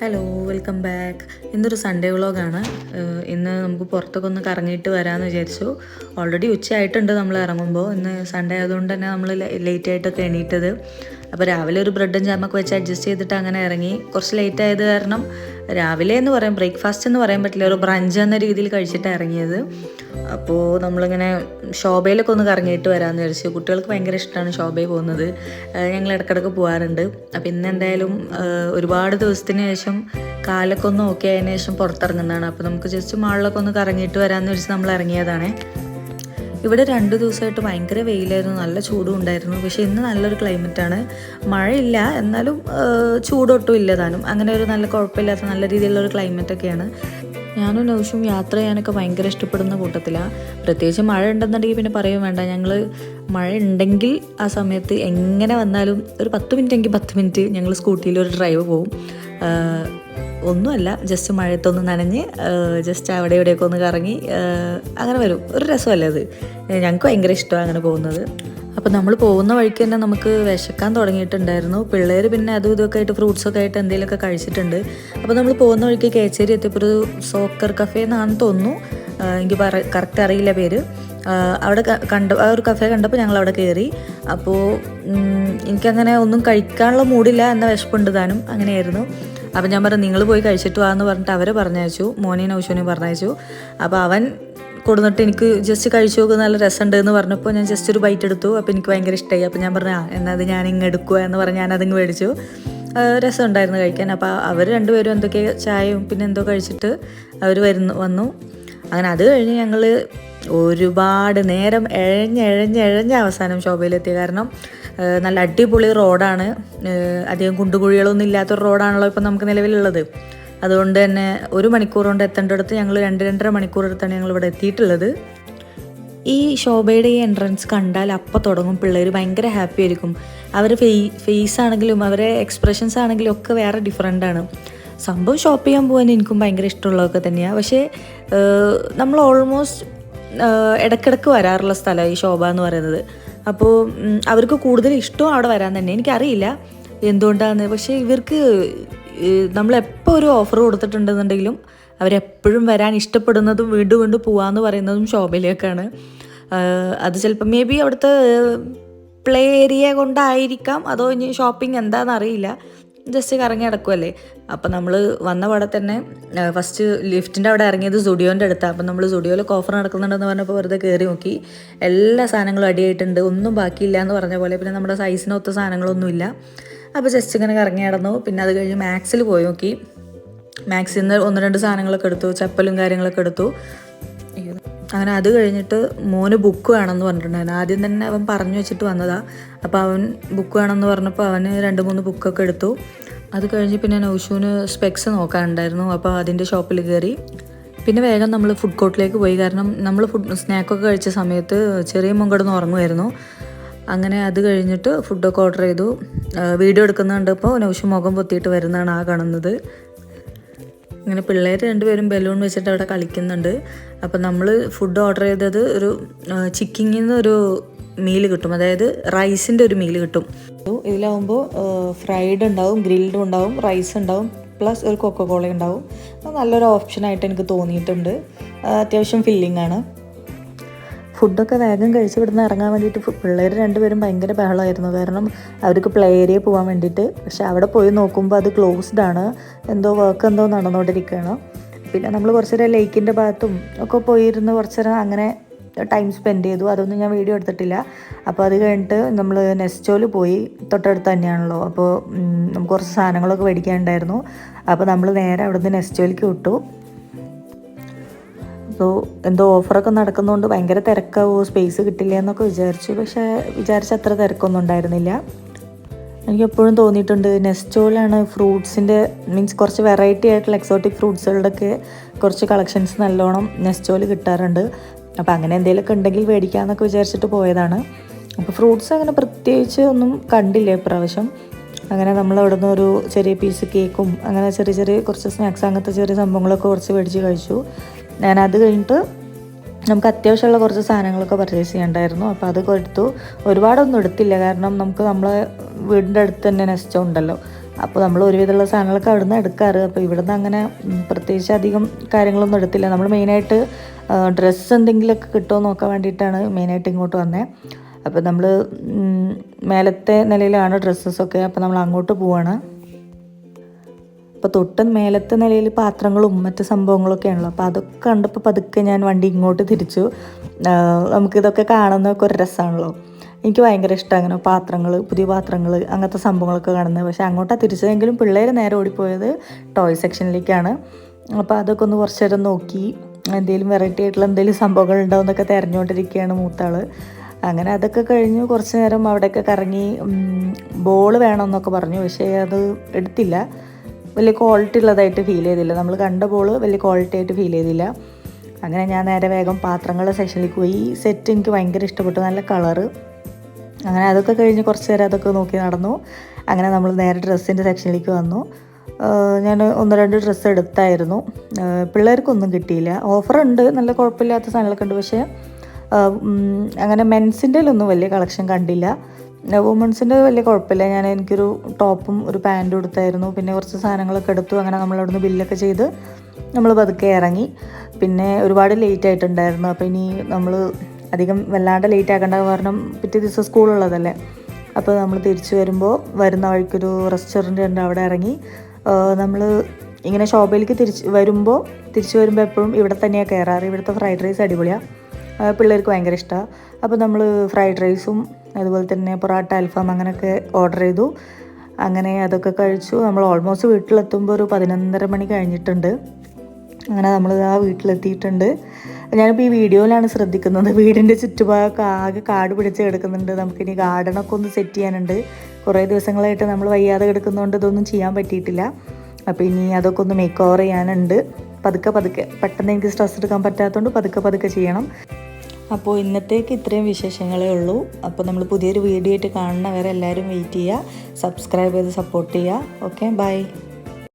Hello welcome back ഇന്നൊരു Sunday വ്ളോഗാണ് ഇന്ന് നമുക്ക് പുറത്തൊക്കെ ഒന്ന് കറങ്ങിയിട്ട് വരാമെന്ന് വിചാരിച്ചു. ഓൾറെഡി ഉച്ചയായിട്ടുണ്ട് നമ്മൾ ഇറങ്ങുമ്പോൾ. ഇന്ന് സൺഡേ ആയതുകൊണ്ട് തന്നെ നമ്മൾ ലേറ്റ് ആയിട്ടൊക്കെ എണീറ്റത്. അപ്പോൾ രാവിലെ ഒരു ബ്രെഡും ജാമൊക്കെ വെച്ച് അഡ്ജസ്റ്റ് ചെയ്തിട്ട് അങ്ങനെ ഇറങ്ങി. കുറച്ച് ലേറ്റ് ആയത് കാരണം രാവിലെ എന്ന് പറയാം ബ്രേക്ക്ഫാസ്റ്റ് എന്ന് പറയാൻ പറ്റില്ല. ഒരു ബ്രഞ്ച് എന്ന രീതിയിൽ കഴിച്ചിട്ട് ഇറങ്ങിയത്. അപ്പോൾ നമ്മളിങ്ങനെ ശോഭയിലൊക്കെ ഒന്ന് കറങ്ങിയിട്ട് വരാമെന്ന് വിചാരിച്ചു. കുട്ടികൾക്ക് ഭയങ്കര ഇഷ്ടമാണ് ശോഭയിൽ പോകുന്നത്. ഞങ്ങൾ ഇടയ്ക്കിടയ്ക്ക് പോകാറുണ്ട് അപ്പോൾ ഇന്ന് എന്തായാലും ഒരുപാട് ദിവസത്തിന് ശേഷം കാലൊക്കെ ഒന്ന് ഓക്കെ ആയതിനു ശേഷം പുറത്തിറങ്ങുന്നതാണ്. അപ്പോൾ നമുക്ക് ജസ്റ്റ് മാളിലൊക്കെ ഒന്ന് കറങ്ങിയിട്ട് വരാമെന്ന് വെച്ച് നമ്മൾ ഇറങ്ങിയതാണേ. ഇവിടെ രണ്ട് ദിവസമായിട്ട് ഭയങ്കര വെയിലായിരുന്നു നല്ല ചൂടും ഉണ്ടായിരുന്നു. പക്ഷേ ഇന്ന് നല്ലൊരു ക്ലൈമറ്റാണ് മഴയില്ല എന്നാലും ചൂടൊട്ടും ഇല്ല താനും. അങ്ങനെ ഒരു നല്ല കുഴപ്പമില്ലാത്ത നല്ല രീതിയിലുള്ള ഒരു ക്ലൈമറ്റൊക്കെയാണ് ഞാനും നൗഷും യാത്ര ചെയ്യാനൊക്കെ ഭയങ്കര ഇഷ്ടപ്പെടുന്ന കൂട്ടത്തിലാണ് പ്രത്യേകിച്ച് മഴ ഉണ്ടെന്നുണ്ടെങ്കിൽ പിന്നെ പറയും വേണ്ട. ഞങ്ങൾ മഴ ഉണ്ടെങ്കിൽ ആ സമയത്ത് എങ്ങനെ വന്നാലും ഒരു പത്ത് മിനിറ്റ് എങ്കിൽ പത്ത് മിനിറ്റ് ഞങ്ങൾ സ്കൂട്ടിയിൽ ഒരു ഡ്രൈവ് പോവും ഒന്നുമല്ല ജസ്റ്റ് മഴയത്തൊന്ന് നനഞ്ഞ് ജസ്റ്റ് അവിടെ ഇവിടെയൊക്കെ ഒന്ന് കറങ്ങി അങ്ങനെ വരും. ഒരു രസമല്ലേ അത്? ഞങ്ങൾക്ക് ഭയങ്കര ഇഷ്ടമാണ് അങ്ങനെ പോകുന്നത്. അപ്പോൾ നമ്മൾ പോകുന്ന വഴിക്ക് തന്നെ നമുക്ക് വിശക്കാൻ തുടങ്ങിയിട്ടുണ്ടായിരുന്നു. പിള്ളേർ പിന്നെ അതും ഇതൊക്കെ ആയിട്ട് ഫ്രൂട്ട്സൊക്കെ ആയിട്ട് എന്തെങ്കിലുമൊക്കെ കഴിച്ചിട്ടുണ്ട്. അപ്പോൾ നമ്മൾ പോകുന്ന വഴിക്ക് കേച്ചേരി എത്തിയപ്പോൾ ഒരു സോക്കർ കഫേ എന്നാണെന്ന് തോന്നുന്നു. എനിക്ക് പറ കറക്റ്റ് അറിയില്ല പേര്. അവിടെ കണ്ട ആ ഒരു കഫേ കണ്ടപ്പോൾ ഞങ്ങൾ അവിടെ കയറി അപ്പോൾ എനിക്കങ്ങനെ ഒന്നും കഴിക്കാനുള്ള മൂടില്ല എന്ന വിശപ്പുണ്ട് താനും. അങ്ങനെയായിരുന്നു. അപ്പം ഞാൻ പറഞ്ഞു നിങ്ങൾ പോയി കഴിച്ചിട്ട് വാന്ന് പറഞ്ഞിട്ട് അവരെ പറഞ്ഞയച്ചു. മോനെയും ഔഷനെയും പറഞ്ഞയച്ചു. അപ്പോൾ അവൻ കൊടുന്നിട്ട് എനിക്ക് ജസ്റ്റ് കഴിച്ചു നോക്കുക നല്ല രസമുണ്ട് എന്ന് പറഞ്ഞപ്പോൾ ഞാൻ ജസ്റ്റ് ഒരു ബൈറ്റ് എടുത്തു. അപ്പോൾ എനിക്ക് ഭയങ്കര ഇഷ്ടമായി അപ്പോൾ ഞാൻ പറഞ്ഞു ആ എന്നാൽ അത് ഞാൻ ഇങ്ങ് എടുക്കുക എന്ന് പറഞ്ഞ് ഞാനതിങ്ങ് മേടിച്ചു. രസം രസമുണ്ടായിരുന്നു കഴിക്കാൻ. അപ്പോൾ അവർ രണ്ടുപേരും എന്തൊക്കെ ചായയും പിന്നെ എന്തോ കഴിച്ചിട്ട് അവർ വരുന്നു വന്നു. അങ്ങനെ അത് കഴിഞ്ഞ് ഞങ്ങൾ ഒരുപാട് നേരം എഴഞ്ഞ് എഴഞ്ഞ് എഴഞ്ഞ് അവസാനം ശോഭയിലെത്തി കാരണം നല്ല അടിപൊളി റോഡാണ്. അധികം കുണ്ടുകുഴികളൊന്നും ഇല്ലാത്തൊരു റോഡാണല്ലോ ഇപ്പം നമുക്ക് നിലവിലുള്ളത്. അതുകൊണ്ട് തന്നെ ഒരു മണിക്കൂർ കൊണ്ട് എത്തേണ്ടടുത്ത് ഞങ്ങൾ രണ്ട് രണ്ടര മണിക്കൂർ എടുത്താണ് ഞങ്ങൾ ഇവിടെ എത്തിയിട്ടുള്ളത്. ഈ ശോഭയുടെ ഈ എൻട്രൻസ് കണ്ടാൽ അപ്പം തുടങ്ങും. പിള്ളേർ ഭയങ്കര ഹാപ്പി ആയിരിക്കും. അവരുടെ ഫേ ഫേസ് ആണെങ്കിലും അവരെ എക്സ്പ്രഷൻസ് ആണെങ്കിലും ഒക്കെ വേറെ ഡിഫറെന്റ് ആണ്. സംഭവം ഷോപ്പ് ചെയ്യാൻ പോകാൻ എനിക്കും ഭയങ്കര ഇഷ്ടമുള്ളതൊക്കെ തന്നെയാണ് പക്ഷേ നമ്മൾ ഓൾമോസ്റ്റ് ഇടക്കിടക്ക് വരാറുള്ള സ്ഥലമാണ് ഈ ശോഭ എന്ന് പറയുന്നത്. അപ്പോൾ അവർക്ക് കൂടുതൽ ഇഷ്ടം അവിടെ വരാൻ തന്നെ. എനിക്കറിയില്ല എന്തുകൊണ്ടാണ് പക്ഷേ ഇവർക്ക് നമ്മളെപ്പോൾ ഒരു ഓഫർ കൊടുത്തിട്ടുണ്ടെന്നുണ്ടെങ്കിലും അവരെപ്പോഴും വരാൻ ഇഷ്ടപ്പെടുന്നതും വീണ്ടും വീണ്ടും പോകാമെന്ന് പറയുന്നതും ശോഭയിലേക്കാണ്. അത് ചിലപ്പോൾ മേ ബി അവിടുത്തെ പ്ലേ ഏരിയ കൊണ്ടായിരിക്കാം. അതോ ഇനി ഷോപ്പിംഗ് എന്താണെന്ന് അറിയില്ല ജസ്റ്റ് കറങ്ങി നടക്കുമല്ലേ അപ്പം നമ്മൾ വന്ന പാടെ തന്നെ ഫസ്റ്റ് ലിഫ്റ്റിന്റെ അവിടെ ഇറങ്ങിയത് സുഡിയോന്റെ അടുത്താണ് അപ്പം നമ്മൾ സുഡിയോയിൽ കോഫർ നടക്കുന്നുണ്ടെന്ന് പറഞ്ഞപ്പോൾ വെറുതെ കയറി നോക്കി. എല്ലാ സാധനങ്ങളും അടിയായിട്ടുണ്ട്. ഒന്നും ബാക്കിയില്ല എന്ന് പറഞ്ഞ പോലെ പിന്നെ നമ്മുടെ സൈസിനൊത്ത സാധനങ്ങളൊന്നുമില്ല അപ്പോൾ ജസ്റ്റ് ഇങ്ങനെ കറങ്ങി നടന്നു. പിന്നെ അത് കഴിഞ്ഞ് മാക്സിൽ പോയി നോക്കി. മാക്സിൽ നിന്ന് ഒന്ന് രണ്ട് സാധനങ്ങളൊക്കെ എടുത്തു. ചപ്പലും കാര്യങ്ങളൊക്കെ എടുത്തു. അങ്ങനെ അത് കഴിഞ്ഞിട്ട് മോന് ബുക്ക് വേണമെന്ന് പറഞ്ഞിട്ടുണ്ടായിരുന്നു. ആദ്യം തന്നെ അവൻ പറഞ്ഞു വെച്ചിട്ട് വന്നതാണ് അപ്പോൾ അവൻ ബുക്ക് വേണമെന്ന് പറഞ്ഞപ്പോൾ അവന് രണ്ട് മൂന്ന് ബുക്കൊക്കെ എടുത്തു. അത് കഴിഞ്ഞ് പിന്നെ നൗഷുവിന് സ്പെക്സ് നോക്കാനുണ്ടായിരുന്നു. അപ്പോൾ അതിന്റെ ഷോപ്പിൽ കയറി. പിന്നെ വേഗം നമ്മൾ ഫുഡ് കോർട്ടിലേക്ക് പോയി. കാരണം നമ്മൾ ഫുഡ് സ്നാക്കൊക്കെ കഴിച്ച സമയത്ത് ചെറിയ മുങ്കടന്ന് കിടന്ന് ഉറങ്ങുമായിരുന്നു. അങ്ങനെ അത് കഴിഞ്ഞിട്ട് ഫുഡൊക്കെ ഓർഡർ ചെയ്തു. വീഡിയോ എടുക്കുന്ന കണ്ടപ്പോൾ നൗഷു മുഖം പൊത്തിയിട്ട് വരുന്നതാണ് ആ കാണുന്നത്. അങ്ങനെ പിള്ളേർ രണ്ടുപേരും ബലൂൺ വെച്ചിട്ട് അവിടെ കളിക്കുന്നുണ്ട്. അപ്പം നമ്മൾ ഫുഡ് ഓർഡർ ചെയ്തത് ഒരു ചിക്കിങ്ങിൽ നിന്ന് ഒരു മീൽ കിട്ടും. അതായത് റൈസിന്റെ ഒരു മീൽ കിട്ടും. ഇതിലാവുമ്പോൾ ഫ്രൈഡ് ഉണ്ടാവും ഗ്രിൽഡും ഉണ്ടാവും റൈസ് ഉണ്ടാവും പ്ലസ് ഒരു കൊക്കക്കോള ഉണ്ടാവും. അത് നല്ലൊരു ഓപ്ഷനായിട്ട് എനിക്ക് തോന്നിയിട്ടുണ്ട്. അത്യാവശ്യം ഫില്ലിംഗ് ആണ്. ഫുഡൊക്കെ വേഗം കഴിച്ച് ഇവിടുന്ന് ഇറങ്ങാൻ വേണ്ടിയിട്ട് പിള്ളേർ രണ്ടുപേരും ഭയങ്കര ബഹളമായിരുന്നു. കാരണം അവർക്ക് പ്ലേ ഏരിയ പോകാൻ വേണ്ടിയിട്ട്. പക്ഷെ അവിടെ പോയി നോക്കുമ്പോൾ അത് ക്ലോസ്ഡ് ആണ്. എന്തോ വർക്ക് എന്തോ നടന്നുകൊണ്ടിരിക്കുകയാണ് പിന്നെ നമ്മൾ കുറച്ച് നേരം ലേക്കിന്റെ ഭാഗത്തും ഒക്കെ പോയിരുന്ന്. കുറച്ച് നേരം അങ്ങനെ ടൈം സ്പെൻഡ് ചെയ്തു. അതൊന്നും ഞാൻ വീഡിയോ എടുത്തിട്ടില്ല. അപ്പോൾ അത് കഴിഞ്ഞിട്ട് നമ്മൾ നെസ്റ്റോയിൽ പോയി. തൊട്ടടുത്ത് തന്നെയാണല്ലോ. അപ്പോൾ നമുക്ക് കുറച്ച് സാധനങ്ങളൊക്കെ മേടിക്കാനുണ്ടായിരുന്നു. അപ്പോൾ നമ്മൾ നേരെ അവിടുന്ന് നെസ്റ്റോയിലേക്ക് വിട്ടു. അപ്പോൾ എന്തോ ഓഫറൊക്കെ നടക്കുന്നതുകൊണ്ട് ഭയങ്കര തിരക്കാവോ സ്പേസ് കിട്ടില്ല എന്നൊക്കെ വിചാരിച്ചു. പക്ഷേ വിചാരിച്ച അത്ര തിരക്കൊന്നും ഉണ്ടായിരുന്നില്ല. എനിക്ക് എപ്പോഴും തോന്നിയിട്ടുണ്ട് നെസ്റ്റോയിലാണ് ഫ്രൂട്ട്സിന്റെ മീൻസ് കുറച്ച് വെറൈറ്റി ആയിട്ടുള്ള എക്സോട്ടിക് ഫ്രൂട്ട്സുകളുടെയൊക്കെ കുറച്ച് കളക്ഷൻസ് നല്ലോണം നെസ്റ്റോയിൽ കിട്ടാറുണ്ട്. അപ്പോൾ അങ്ങനെ എന്തെങ്കിലുമൊക്കെ ഉണ്ടെങ്കിൽ മേടിക്കാമെന്നൊക്കെ വിചാരിച്ചിട്ട് പോയതാണ്. അപ്പോൾ ഫ്രൂട്ട്സ് അങ്ങനെ പ്രത്യേകിച്ച് ഒന്നും കണ്ടില്ല ഇപ്രാവശ്യം. അങ്ങനെ നമ്മൾ അവിടെ നിന്ന് ഒരു ചെറിയ പീസ് കേക്കും അങ്ങനെ ചെറിയ ചെറിയ കുറച്ച് സ്നാക്സ് അങ്ങനത്തെ ചെറിയ സംഭവങ്ങളൊക്കെ കുറച്ച് മേടിച്ച് കഴിച്ചു. ഞാൻ അത് കഴിഞ്ഞിട്ട് നമുക്ക് അത്യാവശ്യമുള്ള കുറച്ച് സാധനങ്ങളൊക്കെ പർച്ചേസ് ചെയ്യണ്ടായിരുന്നു അപ്പോൾ അത് എടുത്തു ഒരുപാടൊന്നും എടുത്തില്ല. കാരണം നമുക്ക് നമ്മളെ വീടിന്റെ അടുത്ത് തന്നെ നെസ്റ്റോ ഉണ്ടല്ലോ. അപ്പോൾ നമ്മൾ ഒരുവിധമുള്ള സാധനങ്ങളൊക്കെ അവിടെ നിന്ന് എടുക്കാറ്. അപ്പോൾ ഇവിടുന്ന് അങ്ങനെ പ്രത്യേകിച്ച് അധികം കാര്യങ്ങളൊന്നും എടുത്തില്ല. നമ്മൾ മെയിനായിട്ട് ഡ്രസ്സ് എന്തെങ്കിലുമൊക്കെ കിട്ടുമോ നോക്കാൻ വേണ്ടിയിട്ടാണ് മെയിനായിട്ട് ഇങ്ങോട്ട് വന്നത് അപ്പോൾ നമ്മൾ മേലത്തെ നിലയിലാണ് ഡ്രസ്സസൊക്കെ അപ്പോൾ നമ്മൾ അങ്ങോട്ട് പോവാണ്. അപ്പോൾ തൊട്ട് മേലത്തെ നിലയിൽ പാത്രങ്ങളും മറ്റു സംഭവങ്ങളൊക്കെയാണല്ലോ അപ്പോൾ അതൊക്കെ കണ്ടപ്പോൾ പതുക്കെ ഞാൻ വണ്ടി ഇങ്ങോട്ട് തിരിച്ചു. നമുക്കിതൊക്കെ കാണുന്നതൊക്കെ ഒരു രസമാണല്ലോ എനിക്ക് ഭയങ്കര ഇഷ്ടം അങ്ങനെ പാത്രങ്ങൾ പുതിയ പാത്രങ്ങൾ അങ്ങനത്തെ സംഭവങ്ങളൊക്കെ കാണുന്നത്. പക്ഷേ അങ്ങോട്ടാണ് തിരിച്ചതെങ്കിലും പിള്ളേർ നേരെ ഓടിപ്പോയത് ടോയ് സെക്ഷനിലേക്കാണ്. അപ്പോൾ അതൊക്കെ ഒന്ന് കുറച്ച് നേരം നോക്കി. എന്തെങ്കിലും വെറൈറ്റി ആയിട്ടുള്ള എന്തെങ്കിലും സംഭവങ്ങൾ ഉണ്ടാവുമെന്നൊക്കെ തിരഞ്ഞുകൊണ്ടിരിക്കുകയാണ് മൂത്താൾ അങ്ങനെ അതൊക്കെ കഴിഞ്ഞു. കുറച്ച് നേരം അവിടെയൊക്കെ കറങ്ങി ബോൾ വേണമെന്നൊക്കെ പറഞ്ഞു. പക്ഷേ അത് എടുത്തില്ല. വലിയ ക്വാളിറ്റി ഉള്ളതായിട്ട് ഫീൽ ചെയ്തില്ല. നമ്മൾ കണ്ട ബോൾ വലിയ ക്വാളിറ്റി ആയിട്ട് ഫീൽ ചെയ്തില്ല. അങ്ങനെ ഞാൻ നേരെ വേഗം പാത്രങ്ങളുടെ സെക്ഷനിലേക്ക് പോയി. ഈ സെറ്റ് എനിക്ക് ഭയങ്കര ഇഷ്ടപ്പെട്ടു. നല്ല കളറ് അങ്ങനെ അതൊക്കെ കഴിഞ്ഞ് കുറച്ച് നേരം അതൊക്കെ നോക്കി നടന്നു. അങ്ങനെ നമ്മൾ നേരെ ഡ്രസ്സിന്റെ സെക്ഷനിലേക്ക് വന്നു. ഞാൻ ഒന്ന് രണ്ട് ഡ്രസ്സ് എടുത്തായിരുന്നു. പിള്ളേർക്കൊന്നും കിട്ടിയില്ല. ഓഫറുണ്ട് നല്ല കുഴപ്പമില്ലാത്ത സാധനങ്ങളൊക്കെ ഉണ്ട്. പക്ഷേ അങ്ങനെ മെൻസിന്റെ ഒന്നും വലിയ കളക്ഷൻ കണ്ടില്ല. വുമൺസിന്റെ വലിയ കുഴപ്പമില്ല. ഞാൻ എനിക്കൊരു ടോപ്പും ഒരു പാന്റും എടുത്തായിരുന്നു. പിന്നെ കുറച്ച് സാധനങ്ങളൊക്കെ എടുത്തു. അങ്ങനെ നമ്മൾ അവിടുന്ന് ബില്ലൊക്കെ ചെയ്ത് നമ്മൾ പതുക്കെ ഇറങ്ങി. പിന്നെ ഒരുപാട് ലേറ്റ് ആയിട്ടുണ്ടായിരുന്നു. അപ്പോൾ ഇനി നമ്മൾ അധികം വല്ലാണ്ട് ലേറ്റ് ആക്കേണ്ട കാരണം പിറ്റേ ദിവസം സ്കൂളുള്ളതല്ലേ അപ്പോൾ നമ്മൾ തിരിച്ചു വരുമ്പോൾ വരുന്ന വഴിക്കൊരു റെസ്റ്റോറന്റ് ഉണ്ട് അവിടെ ഇറങ്ങി. നമ്മൾ ഇങ്ങനെ ഷോപ്പിലേക്ക് തിരിച്ച് വരുമ്പോൾ തിരിച്ചു വരുമ്പോൾ എപ്പോഴും ഇവിടെ തന്നെയാണ് കയറാറ്. ഇവിടുത്തെ ഫ്രൈഡ് റൈസ് അടിപൊളിയാണ് പിള്ളേർക്ക് ഭയങ്കര ഇഷ്ടമാണ് അപ്പോൾ നമ്മൾ ഫ്രൈഡ് റൈസും അതുപോലെ തന്നെ പൊറാട്ട അൽഫാം അങ്ങനെയൊക്കെ ഓർഡർ ചെയ്തു. അങ്ങനെ അതൊക്കെ കഴിച്ചു. നമ്മൾ ഓൾമോസ്റ്റ് വീട്ടിലെത്തുമ്പോൾ ഒരു പതിനൊന്നര മണി കഴിഞ്ഞിട്ടുണ്ട്. അങ്ങനെ നമ്മൾ ആ വീട്ടിലെത്തിയിട്ടുണ്ട്. ഞാനിപ്പോൾ ഈ വീഡിയോയിലാണ് ശ്രദ്ധിക്കുന്നത്. വീടിന്റെ ചുറ്റുഭാഗമൊക്കെ ആകെ കാട് പിടിച്ച് കിടക്കുന്നുണ്ട്. നമുക്കിനി ഗാർഡനൊക്കെ ഒന്ന് സെറ്റ് ചെയ്യാനുണ്ട്. കുറേ ദിവസങ്ങളായിട്ട് നമ്മൾ വയ്യാതെ കിടക്കുന്നതുകൊണ്ട് ഇതൊന്നും ചെയ്യാൻ പറ്റിയിട്ടില്ല. അപ്പോൾ ഇനി അതൊക്കെ ഒന്ന് മേക്ക് ഓവർ ചെയ്യാനുണ്ട്. പതുക്കെ പതുക്കെ. പെട്ടെന്ന് എനിക്ക് സ്ട്രെസ് എടുക്കാൻ പറ്റാത്തതുകൊണ്ട് പതുക്കെ പതുക്കെ ചെയ്യണം. അപ്പോൾ ഇന്നത്തേക്ക് ഇത്രയും വിശേഷങ്ങളേ ഉള്ളൂ. അപ്പോൾ നമ്മൾ പുതിയൊരു വീഡിയോ ആയിട്ട് കാണുന്നവരെ എല്ലാവരും വെയിറ്റ് ചെയ്യുക സബ്സ്ക്രൈബ് ചെയ്ത് സപ്പോർട്ട് ചെയ്യുക. Okay bye